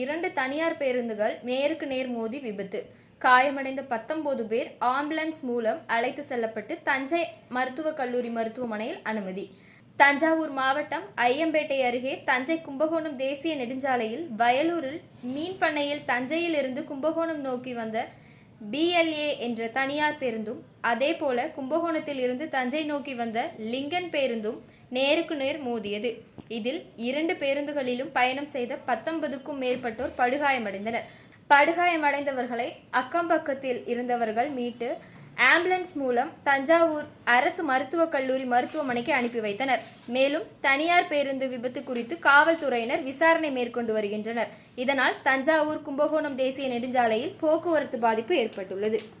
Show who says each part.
Speaker 1: இரண்டு தனியார் பேருந்துகள் நேருக்கு நேர் மோதி விபத்து. காயமடைந்த பத்தொன்பது பேர் ஆம்புலன்ஸ் மூலம் அழைத்து செல்லப்பட்டு தஞ்சை மருத்துவக் கல்லூரி மருத்துவமனையில் அனுமதி. தஞ்சாவூர் மாவட்டம் ஐயம்பேட்டை அருகே தஞ்சை கும்பகோணம் தேசிய நெடுஞ்சாலையில் வயலூரில் மீன் பண்ணையில் தஞ்சையில் இருந்து கும்பகோணம் நோக்கி வந்த பிஎல்ஏ என்ற தனியார் பேருந்தும் அதே போல கும்பகோணத்தில் இருந்து தஞ்சை நோக்கி வந்த லிங்கன் பேருந்தும் நேருக்கு நேர் மோதியது. இதில் இரண்டு பேருந்துகளிலும் பயணம் செய்த பத்தொன்பதுக்கும் மேற்பட்டோர் படுகாயமடைந்தனர். படுகாயமடைந்தவர்களை அக்கம்பக்கத்தில் இருந்தவர்கள் மீட்டு ஆம்புலன்ஸ் மூலம் தஞ்சாவூர் அரசு மருத்துவக் கல்லூரி மருத்துவமனைக்கு அனுப்பி வைத்தனர். மேலும் தனியார் பேருந்து விபத்து குறித்து காவல்துறையினர் விசாரணை மேற்கொண்டு வருகின்றனர். இதனால் தஞ்சாவூர் கும்பகோணம் தேசிய நெடுஞ்சாலையில் போக்குவரத்து பாதிப்பு ஏற்பட்டுள்ளது.